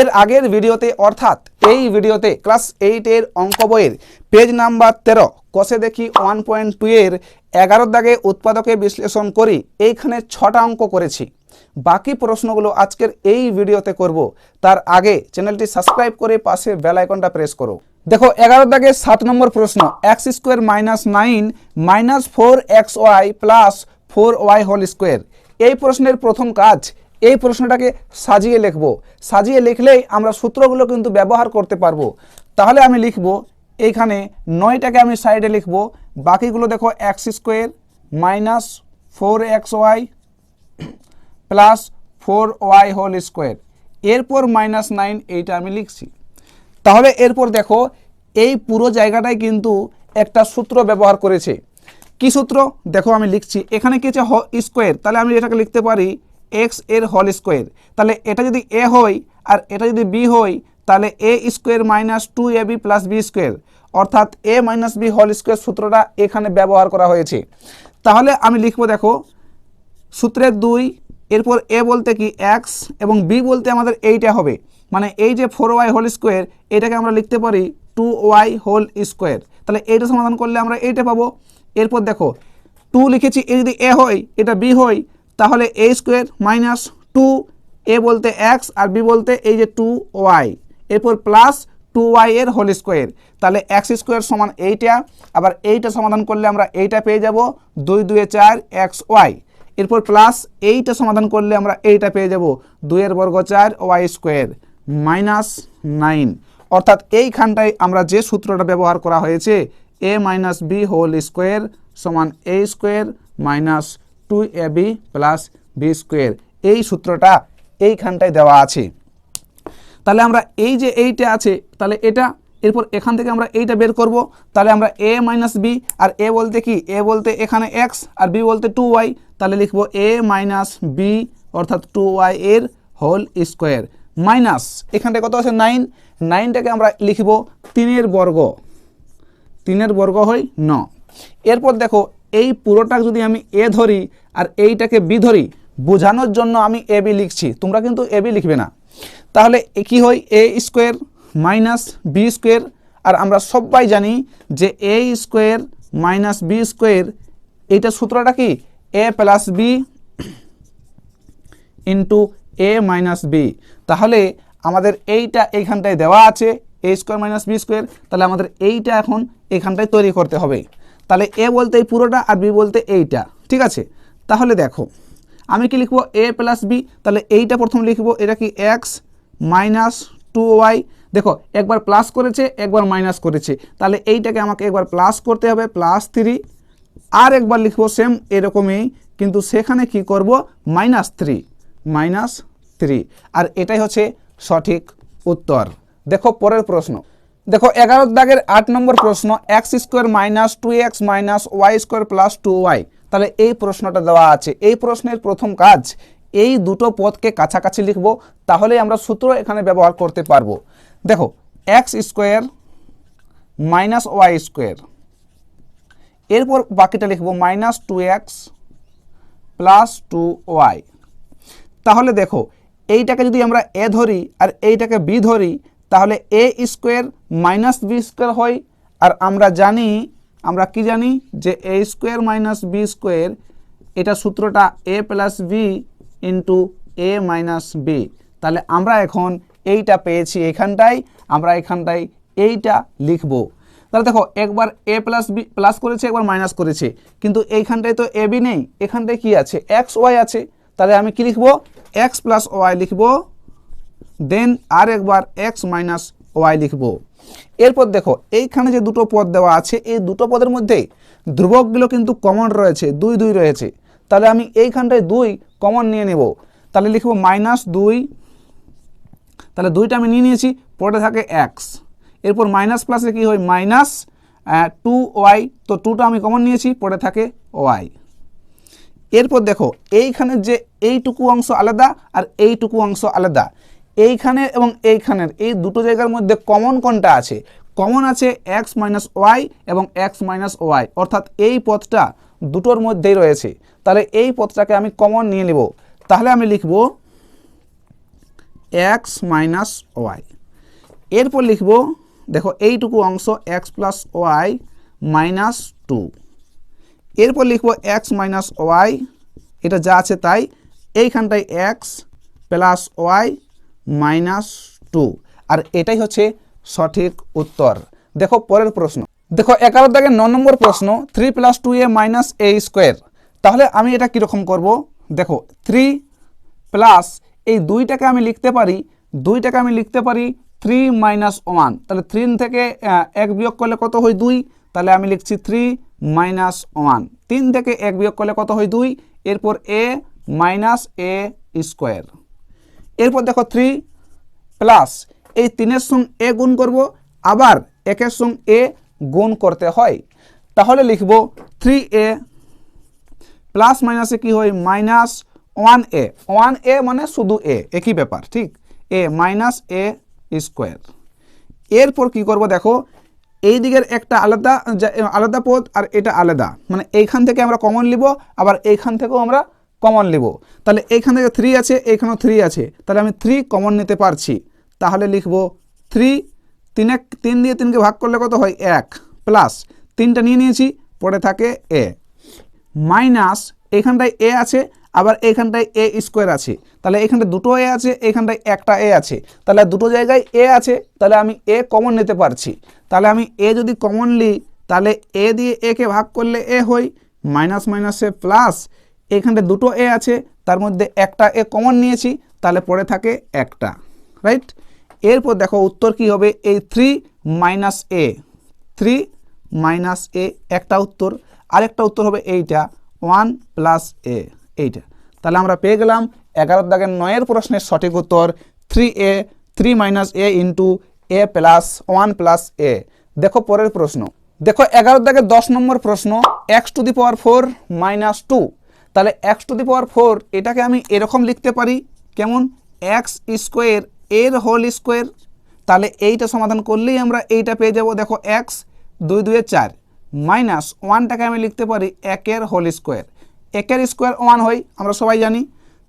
এর আগের ভিডিওতে, অর্থাৎ এই ভিডিওতে, ক্লাস এইটের অঙ্ক বইয়ের পেজ নাম্বার তেরো, কষে দেখি ওয়ান পয়েন্ট টু এর এগারো দাগে উৎপাদকে বিশ্লেষণ করি। এইখানে ছটা অঙ্ক করেছি। বাকি প্রশ্নগুলো আজকের এই ভিডিওতে করব। তার আগে চ্যানেলটি সাবস্ক্রাইব করে পাশে বেল আইকনটা প্রেস করো। দেখো, এগারো দাগে সাত নম্বর প্রশ্ন x square minus nine minus four x y plus four y whole square এই প্রশ্নের প্রথম কাজ এই প্রশ্নটাকে সাজিয়ে লিখব। সাজিয়ে লিখলেই আমরা সূত্রগুলো কিন্তু ব্যবহার করতে পারব। তাহলে আমি লিখব এইখানে নয়টাকে আমি সাইডে লিখব, বাকিগুলো দেখো x square minus four x y plus four y whole square. এরপর মাইনাস নাইন এইটা আমি লিখছি। তাহলে এরপর দেখো, এই পুরো জায়গাটাই কিন্তু একটা সূত্র ব্যবহার করেছে। কি সূত্র? দেখো আমি লিখছি, এখানে কি আছে স্কোয়ার। তাহলে আমি এটাকে লিখতে পারি এক্সের হল স্কোয়ার তাহলে এটা যদি এ হয় আর এটা যদি বি হয়, তাহলে a square minus two a b plus b square অর্থাৎ a minus b whole square সূত্রটা এখানে ব্যবহার করা হয়েছে। তাহলে আমি লিখব, দেখো, সূত্রের দুই, এরপর এ বলতে কি এক্স এবং বি বলতে আমাদের এইটা হবে। মানে এই যে ফোর ওয়াই হোল স্কোয়ার এটাকে আমরা লিখতে পারি টু ওয়াই হোল স্কোয়ার তাহলে এইটা সমাধান করলে আমরা এইটা পাবো। এরপর দেখো টু লিখেছি, এ যদি এ হয়, এটা বি হয় তাহলে a square minus two a বলতে এক্স আর বি বলতে এই যে টু ওয়াই এরপর প্লাস টু ওয়াই এর হোল স্কোয়ার তাহলে এক্স স্কোয়ার সমান এইটা, আবার এইটা সমাধান করলে আমরা এইটা পেয়ে যাব দুই দুয়ে চার এক্স ওয়াই এরপর প্লাস এইটা সমাধান করলে আমরা এইটা পেয়ে যাব দুইয়ের বর্গ চার ওয়াই স্কোয়ার মাইনাস নাইন অর্থাৎ এইখানটায় আমরা যে সূত্রটা ব্যবহার করা হয়েছে a minus b whole square সমান a square minus two a b plus b square এই সূত্রটা এইখানটায় দেওয়া আছে। তাহলে আমরা এই যে এইটা আছে, তাহলে এটা, এরপর এখান থেকে আমরা এইটা বের করব। তাহলে আমরা এ মাইনাস বি আর এ বলতে কি? এ বলতে এখানে এক্স আর বি বলতে টু ওয়াই তাহলে লিখব এ মাইনাস বি অর্থাৎ টু ওয়াই এর হোল স্কোয়ার মাইনাস এখানটায় কত আছে? নাইন নাইনটাকে আমরা লিখব তিনের বর্গ। তিনের বর্গ হয় ন। এরপর দেখো এই পুরোটা যদি আমি এ ধরি আর এইটাকে বি ধরি, বোঝানোর জন্য আমি এ, বি লিখছি। তোমরা কিন্তু এ, বি লিখবে না। তাহলে কি হয়? A square minus b square. আর আমরা সবাই জানি যে a square minus b square, এইটা সূত্রটা কি? A plus b into a minus b. তাহলে আমাদের এইটা এইখানটায় দেওয়া আছে, a square minus b square. তাহলে আমাদের এইটা এখন এখানটায় তৈরি করতে হবে। তাহলে এ বলতে এই পুরোটা আর বি বলতে এইটা, ঠিক আছে? তাহলে দেখো, আমি কি লিখব এ প্লাস বি? তাহলে এইটা প্রথম লিখব, এটা কি এক্স মাইনাস টু ওয়াই দেখো, একবার প্লাস করেছে, একবার মাইনাস করেছে। তাহলে এইটাকে আমাকে একবার প্লাস করতে হবে প্লাস থ্রি আর একবার লিখব সেম এরকমই, কিন্তু সেখানে কি করব? মাইনাস থ্রি মাইনাস থ্রি আর এটাই হচ্ছে সঠিক উত্তর। দেখো, পরের প্রশ্ন। দেখো, এগারো দাগের আট নম্বর প্রশ্ন x square minus two x minus y square plus two y তাহলে এই প্রশ্নটা দেওয়া আছে। এই প্রশ্নের প্রথম কাজ, এই দুটো পদকে কাছাকাছি লিখব তাহলে আমরা সূত্র এখানে ব্যবহার করতে পারব। দেখো x square minus y square এরপর বাকিটা লিখব minus two x plus two y তাহলে দেখো, এইটাকে যদি আমরা এ ধরি আর এইটাকে বি ধরি তাহলে a square minus b square হয়, আর আমরা জানি, আমরা কি জানি যে a square minus b square, এটা সূত্রটা a plus b into a minus b তাহলে আমরা এখন এইটা পেয়েছি এখানটায়, আমরা এখানটায় এইটা লিখব। তাহলে দেখো, একবার এ প্লাস বি প্লাস করেছে, একবার মাইনাস করেছে। কিন্তু এইখানটায় তো এ বি নেই, এখানটায় কি আছে? এক্স ওয়াই আছে। তাহলে আমি কি লিখব? এক্স প্লাস ওয়াই লিখব। দেন আর একবার এক্স মাইনাস ওয়াই লিখব। এরপর দেখো, এইখানে যে দুটো পদ দেওয়া আছে, এই দুটো পদের মধ্যে ধ্রুবকগুলো কিন্তু কমন রয়েছে, দুই দুই রয়েছে। তাহলে আমি এইখানটায় দুই কমন নিয়ে নেব। তাহলে লিখব মাইনাস দুই। তাহলে দুইটা আমি নিয়ে নিয়েছি, পরে থাকে এক্স। এরপর মাইনাস প্লাসে কী হয়? Minus two y. তো টুটা আমি কমন নিয়েছি, পরে থাকে ওয়াই। এরপর দেখো, এইখানের যে এইটুকু অংশ আলাদা আর এইটুকু অংশ আলাদা। এইখানের এবং এইখানের, এই দুটো জায়গার মধ্যে কমন কোনটা আছে? কমন আছে এক্স মাইনাস ওয়াই এবং এক্স মাইনাস ওয়াই অর্থাৎ এই পথটা দুটোর মধ্যেই রয়েছে। তাহলে এই পথটাকে আমি কমন নিয়ে নেব। তাহলে আমি লিখব এক্স মাইনাস ওয়াই এরপর লিখব, দেখো এইটুকু অংশ x plus y minus two এরপর লিখব এক্স মাইনাস ওয়াই এটা যা আছে তাই। এইখানটায় x plus y minus two. আর এটাই হচ্ছে সঠিক উত্তর। দেখো পরের প্রশ্ন। দেখো এগারো দাগের ন নম্বর প্রশ্ন three plus two a minus a square তাহলে আমি এটা কীরকম করব? দেখো থ্রি প্লাস এই দুইটাকে আমি লিখতে পারি, দুইটাকে আমি লিখতে পারি থ্রি মাইনাস ওয়ান তাহলে থ্রি থেকে এক বিয়োগ করলে কত হয় দুই? তাহলে আমি লিখছি থ্রি মাইনাস ওয়ান তিন থেকে এক বিয়োগ করলে কত হয় দুই? এরপর এ মাইনাস এ স্কোয়ার এরপর দেখো থ্রি প্লাস এই তিনের সঙ্গে এ গুণ করব, আবার একের সঙ্গে এ গুণ করতে হয়। তাহলে লিখব থ্রি এ প্লাস মাইনাসে কি হয়? Minus one a one a মানে শুধু এ একই ব্যাপার, ঠিক? এ মাইনাস এ স্কোয়ার এরপর কি করব দেখো? এই দিকের একটা আলাদা আলাদা পদ আর এটা আলাদা। মানে এইখান থেকে আমরা কমন নিব আবার এইখান থেকেও আমরা কমন নিব তাহলে এইখান থেকে থ্রি আছে, এইখানেও থ্রি আছে। তাহলে আমি থ্রি কমন নিতে পারছি। তাহলে লিখব থ্রি তিনে তিন দিয়ে তিনকে ভাগ করলে কত হয়? এক প্লাস তিনটা নিয়ে নিয়েছি পরে থাকে এ মাইনাস এখানটায় এ আছে, আবার এইখানটায় এ স্কোয়ার আছে। তাহলে এখানটায় দুটো এ আছে এখানটায় একটা এ আছে। তাহলে দুটো জায়গায় এ আছে, তাহলে আমি এ কমন নিতে পারছি। তাহলে আমি এ যদি কমন নিই তাহলে এ দিয়ে একে ভাগ করলে এ হয়? মাইনাস মাইনাসে প্লাস এইখানটায় দুটো এ আছে, তার মধ্যে একটা এ কমন নিয়েছি, তাহলে পড়ে থাকে একটা রাইট এরপর দেখো উত্তর কি হবে? এই three minus a three minus a একটা উত্তর, আরেকটা উত্তর হবে এইটা ওয়ান প্লাস এ এইটা। তাহলে আমরা পেয়ে গেলাম এগারো দাগের নয়ের প্রশ্নের সঠিক উত্তর three a three minus a into a plus one plus a দেখো পরের প্রশ্ন। দেখো এগারো দাগের দশ নম্বর প্রশ্ন x to the power four minus two তাহলে x to the power four এটাকে আমি এরকম লিখতে পারি, কেমন? এক্স স্কোয়ার এর হোল স্কোয়ার তাহলে এইটা সমাধান করলেই আমরা এইটা পেয়ে যাব, দেখো এক্স দুই দুয়ে চার। মাইনাস ওয়ানটাকে আমি লিখতে পারি একের হোল স্কোয়ার একের স্কোয়ার ওয়ান হয়, আমরা সবাই জানি।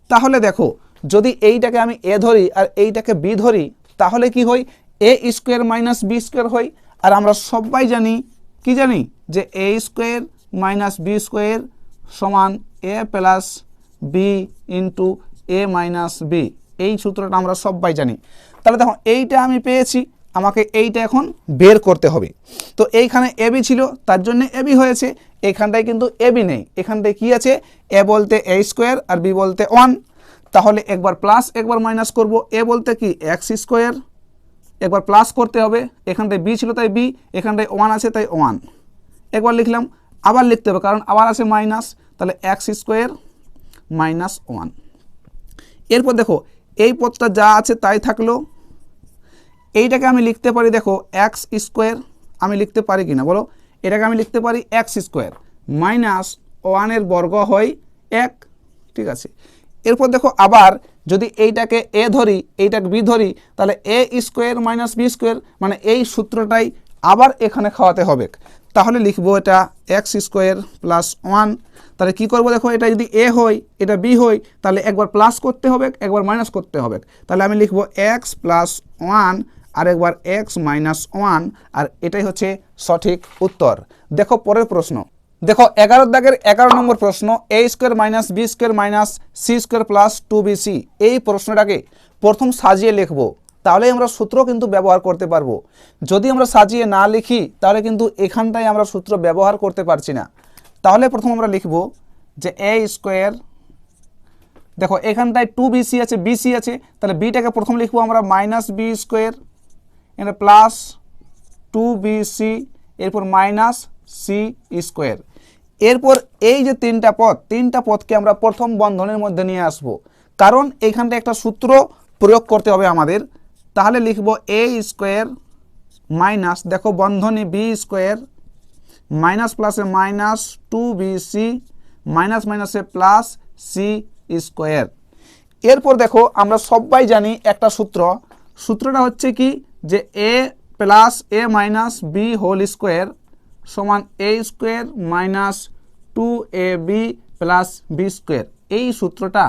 তাহলে দেখো, যদি এইটাকে আমি এ ধরি আর এইটাকে বি ধরি, তাহলে কি হয়? A square minus b square হয়। আর আমরা সবাই জানি, কি জানি? যে a square minus b square সমান a plus b into a minus b এই সূত্রটা আমরা সবাই জানি। তাহলে দেখো, এইটা আমি পেয়েছি, আমাকে এইটা এখন বের করতে হবে। তো এইখানে এবি ছিল, তার জন্য এবি হয়েছে। এখানটায় কিন্তু এবি নেই। এখানটায় কি আছে? এ বলতে এ স্কোয়ার আর বি বলতে ওয়ান তাহলে একবার প্লাস একবার মাইনাস করব। এ বলতে কি? এক্স স্কোয়ার একবার প্লাস করতে হবে। এখানটায় বি ছিল, তাই বি এখানটায় ওয়ান আছে, তাই ওয়ান একবার লিখলাম আবার লিখতে হবে, কারণ আবার আছে মাইনাস তাহলে এক্স স্কোয়ার মাইনাস ওয়ান এরপর দেখো, এই পদটা যা আছে তাই থাকল। এইটাকে আমি লিখতে পারি, দেখো এক্স স্কোয়ার আমি লিখতে পারি কি না বলো? এটাকে আমি লিখতে পারি এক্স স্কোয়ার মাইনাস ওয়ানের বর্গ হয় এক, ঠিক আছে? এরপর দেখো, আবার যদি এইটাকে এ ধরি, এইটাকে বি ধরি, তাহলে a square minus b square মানে এই সূত্রটাই আবার এখানে খাওয়াতে হবে। তাহলে লিখব এটা এক্স স্কোয়ার প্লাস ওয়ান তাহলে কী করব দেখো, এটা যদি এ হয়, এটা বি হয়, তাহলে একবার প্লাস করতে হবে, একবার মাইনাস করতে হবে। তাহলে আমি লিখব এক্স প্লাস ওয়ান আর একবার এক্স মাইনাস ওয়ান আর এটাই হচ্ছে সঠিক উত্তর। দেখো পরের প্রশ্ন। দেখো, এগারো দাগের এগারো নম্বর প্রশ্ন a square minus b square minus c square plus two b c এই প্রশ্নটাকে প্রথম সাজিয়ে লিখব। তাহলে আমরা সূত্র কিন্তু ব্যবহার করতে পারব। যদি আমরা সাজিয়ে না লিখি, তাহলে কিন্তু এখানটায় আমরা সূত্র ব্যবহার করতে পারছি না। তাহলে প্রথম আমরা লিখব যে এ স্কোয়ার দেখো এখানটায় টু বিসি আছে বিসি আছে, তাহলে বিটাকে প্রথম লিখব আমরা মাইনাস বি স্কোয়ার এখানে প্লাস টু বিসি এরপর মাইনাস সি স্কোয়ার এরপর এই যে তিনটা পদ, তিনটা পদকে আমরা প্রথম বন্ধনের মধ্যে নিয়ে আসব। কারণ এইখানটা একটা সূত্র প্রয়োগ করতে হবে আমাদের। তাহলে লিখব এ স্কোয়ার মাইনাস দেখো বন্ধনী বি স্কোয়ার মাইনাস প্লাসে minus two b c minus মাইনাসে প্লাস সি স্কোয়ার এরপর দেখো আমরা সবাই জানি একটা সূত্র। সূত্রটা হচ্ছে কি? যে a plus a minus b whole square সমান a square minus two a b plus b square এই সূত্রটা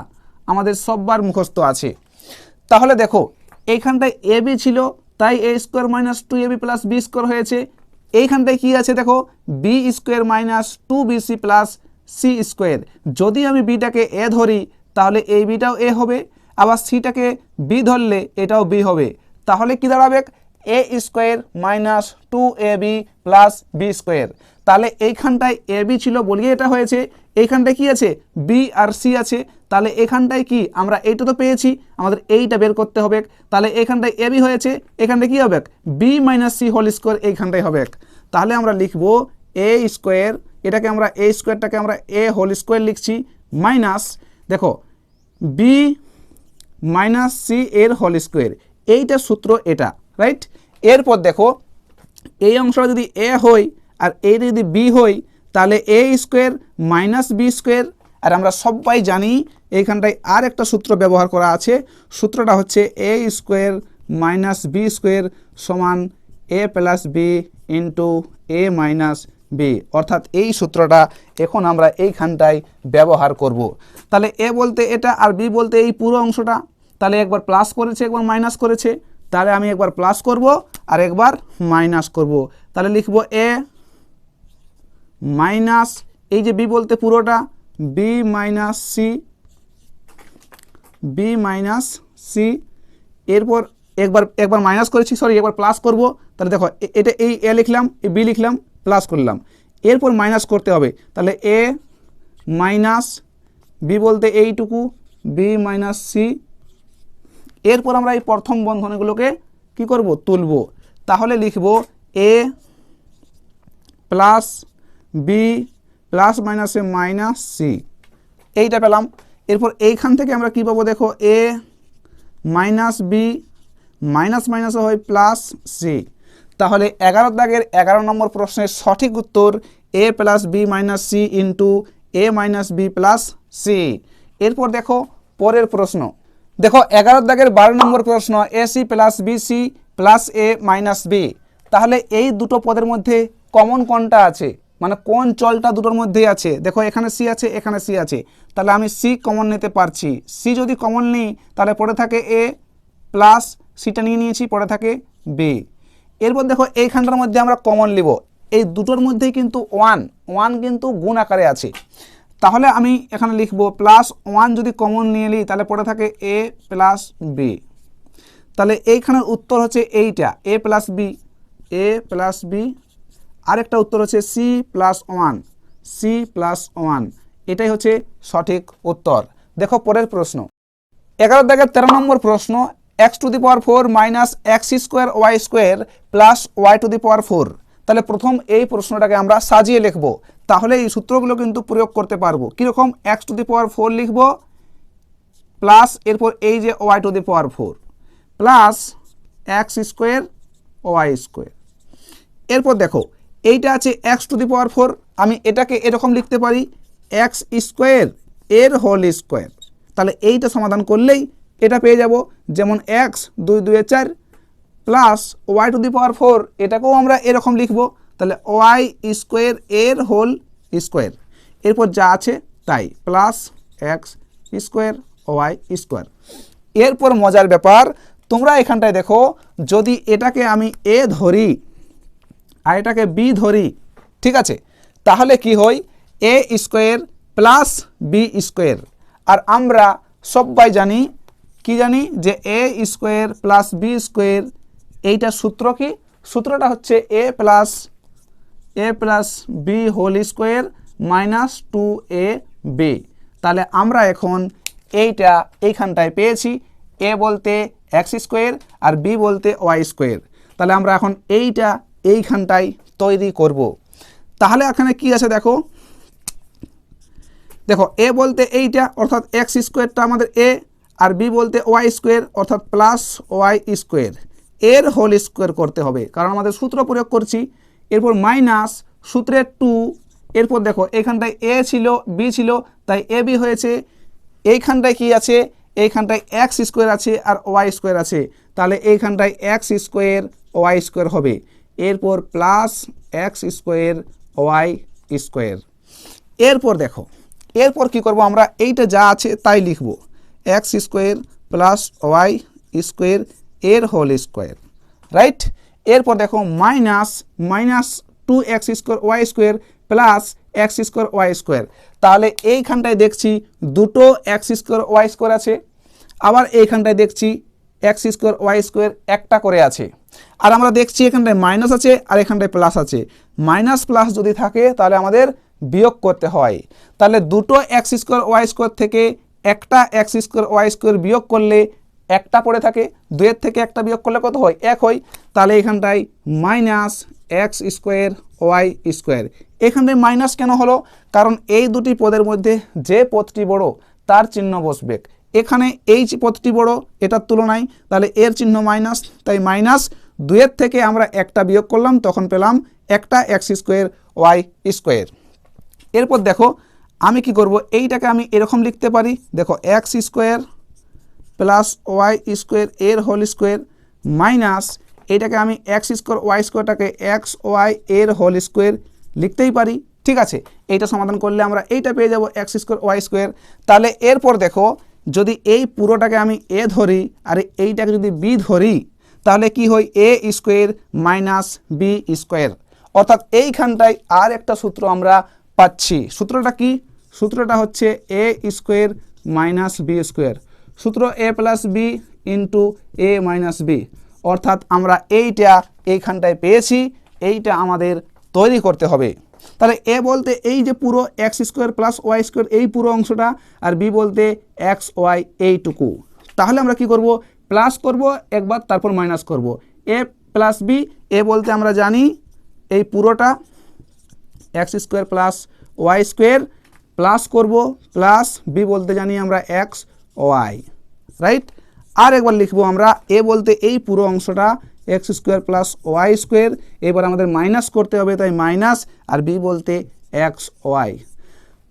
আমাদের সববার মুখস্থ আছে। তাহলে দেখো এইখানটায় এ বি ছিল, তাই a square minus two a b plus b square হয়েছে। এইখানটায় কি আছে দেখো? B square minus two b c plus c square. যদি আমি বিটাকে এ ধরি, তাহলে এই বিটাও এ হবে, আবার সিটাকে বি ধরলে এটাও বি হবে। তাহলে কি দাঁড়াবে? A square minus two a b plus b square. তাহলে এইখানটায় এ বি ছিল বলিয়ে এটা হয়েছে এইখানটায় কি আছে? বি আর সি আছে। তাহলে এখানটায় কি? আমরা এইটা তো পেয়েছি। আমাদের এইটা বের করতে হবে তাহলে এখানটায় এ বি হয়েছে। এখানটায় কি হবে B minus C whole square এইখানটায় হবে তাহলে আমরা লিখব এ স্কোয়ার এটাকে আমরা এ স্কোয়ারটাকে আমরা এ হোল স্কোয়ার লিখছি। মাইনাস দেখো বি মাইনাস সি এর হোল স্কোয়ার এইটা সূত্র এটা রাইট এরপর দেখো, এই অংশটা যদি এ হয় আর এইটা যদি বি হয় তাহলে A square minus B square, আর আমরা সবাই জানি এইখানটায় আর একটা সূত্র ব্যবহার করা আছে। সূত্রটা হচ্ছে A square minus B square সমান A plus B into A minus B অর্থাৎ এই সূত্রটা এখন আমরা এইখানটায় ব্যবহার করব। তাহলে এ বলতে এটা আর বি বলতে এই পুরো অংশটা। তাহলে একবার প্লাস করেছে, একবার মাইনাস করেছে। তাহলে আমি একবার প্লাস করব আর একবার মাইনাস করব। তাহলে লিখব এ মাইনাস, এই যে বি বলতে পুরোটা, B minus C, B minus C, এরপর একবার একবার মাইনাস করেছি, সরি, একবার প্লাস করব, তাহলে দেখো এটা এই এ লিখলাম এই বি লিখলাম, প্লাস করলাম। এরপর মাইনাস করতে হবে, তাহলে এ মাইনাস বি বলতে এইটুকু, বি মাইনাস সি, এরপর আমরা এই প্রথম বন্ধনীগুলোকে কি করব? তুলব। তাহলে লিখব এ প্লাস বি প্লাস মাইনাসে মাইনাস সি এইটা পেলাম। এরপর এইখান থেকে আমরা কি পাবো দেখো? এ মাইনাস বি মাইনাস মাইনাসে হয় প্লাস সি তাহলে এগারো দাগের এগারো নম্বর প্রশ্নের সঠিক উত্তর A plus B minus C into A minus B plus C এরপর দেখো পরের প্রশ্ন। দেখো এগারো দাগের বারো নম্বর প্রশ্ন A C plus B C plus A minus B তাহলে এই দুটো পদের মধ্যে কমন কোনটা আছে? মানে কোন চলটা দুটোর মধ্যেই আছে? দেখো, এখানে সি আছে, এখানে সি আছে। তাহলে আমি সি কমন নিতে পারছি। সি যদি কমন নিই, তাহলে পড়ে থাকে এ প্লাস সিটা নিয়ে নিয়েছি, পড়ে থাকে বি এরপর দেখো, এইখানটার মধ্যে আমরা কমন নিব। এই দুটোর মধ্যেই কিন্তু ওয়ান ওয়ান কিন্তু গুণ আকারে আছে। তাহলে আমি এখানে লিখব প্লাস ওয়ান যদি কমন নিয়ে নিই, তাহলে পড়ে থাকে এ প্লাস বি তাহলে এইখানের উত্তর হচ্ছে এইটা A plus B A plus B আরেকটা উত্তর হচ্ছে C plus one C plus one এটাই হচ্ছে সঠিক উত্তর। দেখো পরের প্রশ্ন। এগারো দাগের তেরো নম্বর প্রশ্ন X to the power four minus X square Y square plus Y to the power four তাহলে প্রথম এই প্রশ্নটাকে আমরা সাজিয়ে লিখব। তাহলে এই সূত্রগুলো কিন্তু প্রয়োগ করতে পারব। কীরকম? X to the power four লিখব প্লাস এরপর এই যে Y to the power four plus X square Y square এরপর দেখো এইটা আছে X to the power four আমি এটাকে এরকম লিখতে পারি এক্স স্কোয়ার এর হোল স্কোয়ার তাহলে এইটা সমাধান করলেই এটা পেয়ে যাব, যেমন এক্স দুই দুয়ে চার plus Y to the power four এটাকেও আমরা এরকম লিখব। তাহলে ওয়াই স্কোয়ার এর হোল স্কোয়ার এরপর যা আছে তাই plus X square Y square এরপর মজার ব্যাপার, তোমরা এখানটায় দেখো, যদি এটাকে আমি এ ধরি আর এটাকে বি ধরি, ঠিক আছে? তাহলে কি হয়? A square plus B square. আর আমরা সবাই জানি, কি জানি? যে A square plus B square, এইটা সূত্র কি? সূত্রটা হচ্ছে A plus A plus B whole square minus two A B. তাহলে আমরা এখন এইটা এইখানটায় পেয়েছি, এ বলতে এক্স স্কোয়ার আর বি বলতে ওয়াই স্কোয়ার। তাহলে আমরা এখন এইটা এইখানটায় তৈরি করব। তাহলে এখানে কি আছে দেখো? দেখো, এ বলতে এইটা, অর্থাৎ এক্স স্কোয়ারটা আমাদের এ, আর বি বলতে ওয়াই স্কোয়ার, অর্থাৎ প্লাস ওয়াই স্কোয়ার। এর হোল স্কোয়ার করতে হবে, কারণ আমাদের সূত্র প্রয়োগ করছি। এরপর মাইনাস সূত্রের টু, এরপর দেখো এখানটায় এ ছিল, বি ছিল, তাই এ বি হয়েছে। এইখানটায় কি আছে? এইখানটায় এক্স স্কোয়ার আছে আর ওয়াই স্কোয়ার আছে। তাহলে এইখানটায় এক্স স্কোয়ার, ওয়াই স্কোয়ার হবে। এরপর plus X square Y square. এরপর দেখো, এরপর কি করব আমরা? এইটা যা আছে তাই লিখব। X square plus Y square এর হোল স্কোয়ার, রাইট? এরপর দেখো, minus minus two X square, Y square plus X square, Y square. তাহলে এইখানটায় দেখছি দুটো এক্স স্কোয়ার, ওয়াই স্কোয়ার আছে। আবার এইখানটায় দেখছি এক্স স্কোয়ার, ওয়াই স্কোয়ার একটা করে আছে। আর আমরা দেখছি এখানটায় মাইনাস আছে আর এখানটায় প্লাস আছে। মাইনাস প্লাস যদি থাকে, তাহলে আমাদের বিয়োগ করতে হয়। তাহলে দুটো এক্স স্কোয়ার, ওয়াই স্কোয়ার থেকে একটা এক্স স্কোয়ার, ওয়াই স্কোয়ার বিয়োগ করলে একটা পড়ে থাকে। দুয়ের থেকে একটা বিয়োগ করলে কত হয়? এক হয়। তাহলে এখানটায় minus X square, Y square. এখানটায় মাইনাস কেন হলো? কারণ এই দুটি পদের মধ্যে যে পদটি বড়, তার চিহ্ন বসবে। এখানে এই যে পদটি বড়, এটার তুলনায়, তাহলে এর চিহ্ন মাইনাস তাই মাইনাস দুয়ের থেকে আমরা একটা বিয়োগ করলাম, তখন পেলাম একটা এক্স স্কোয়ার ওয়াই স্কোয়ার এরপর দেখো, আমি কি করব? এইটাকে আমি এরকম লিখতে পারি, দেখো X square plus Y square এর হোল স্কোয়ার মাইনাস এইটাকে আমি এক্স স্কোয়ার ওয়াই স্কোয়ারটাকে এক্স ওয়াই এর হোল স্কোয়ার লিখতেই পারি, ঠিক আছে? এইটা সমাধান করলে আমরা এইটা পেয়ে যাব এক্স স্কোয়ার ওয়াই স্কোয়ার তাহলে এরপর দেখো যদি এই পুরোটাকে আমি এ ধরি আর এইটাকে যদি বি ধরি, তাহলে কি হয়? A square minus B square. অর্থাৎ এইখানটায় আর একটা সূত্র আমরা পাচ্ছি। সূত্রটা কি? সূত্রটা হচ্ছে A square minus B square. সূত্র A plus B into A minus B. অর্থাৎ আমরা এইটা এইখানটায় পেয়েছি, এইটা আমাদের তৈরি করতে হবে। তাহলে এ বলতে এই যে পুরো X square plus Y square এই পুরো অংশটা আর বি বলতে এক্স ওয়াই এইটুকু। তাহলে আমরা কি করব? প্লাস করব, একবার তারপর মাইনাস করব। এ প্লাস বি, এ বলতে আমরা জানি এই পুরোটা X square plus Y square plus করব প্লাস বি বলতে জানি আমরা এক্স ওয়াই রাইট আর একবার লিখব আমরা, এ বলতে এই পুরো অংশটা X square plus Y square, এবার আমাদের মাইনাস করতে হবে, তাই মাইনাস আর বি বলতে এক্স ওয়াই।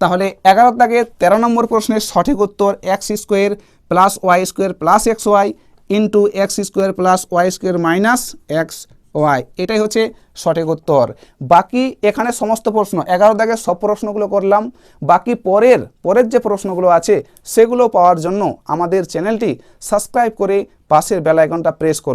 তাহলে এগারো দাগে তেরো নম্বর প্রশ্নের সঠিক উত্তর X square plus Y square plus X Y into X square plus Y square minus X Y. এটাই হচ্ছে সঠিক উত্তর। বাকি এখানে সমস্ত প্রশ্ন, এগারো দাগের সব প্রশ্নগুলো করলাম। বাকি পরের পরের যে প্রশ্নগুলো আছে, সেগুলো পাওয়ার জন্য আমাদের চ্যানেলটি সাবস্ক্রাইব করে পাশের বেল আইকনটা প্রেস করো।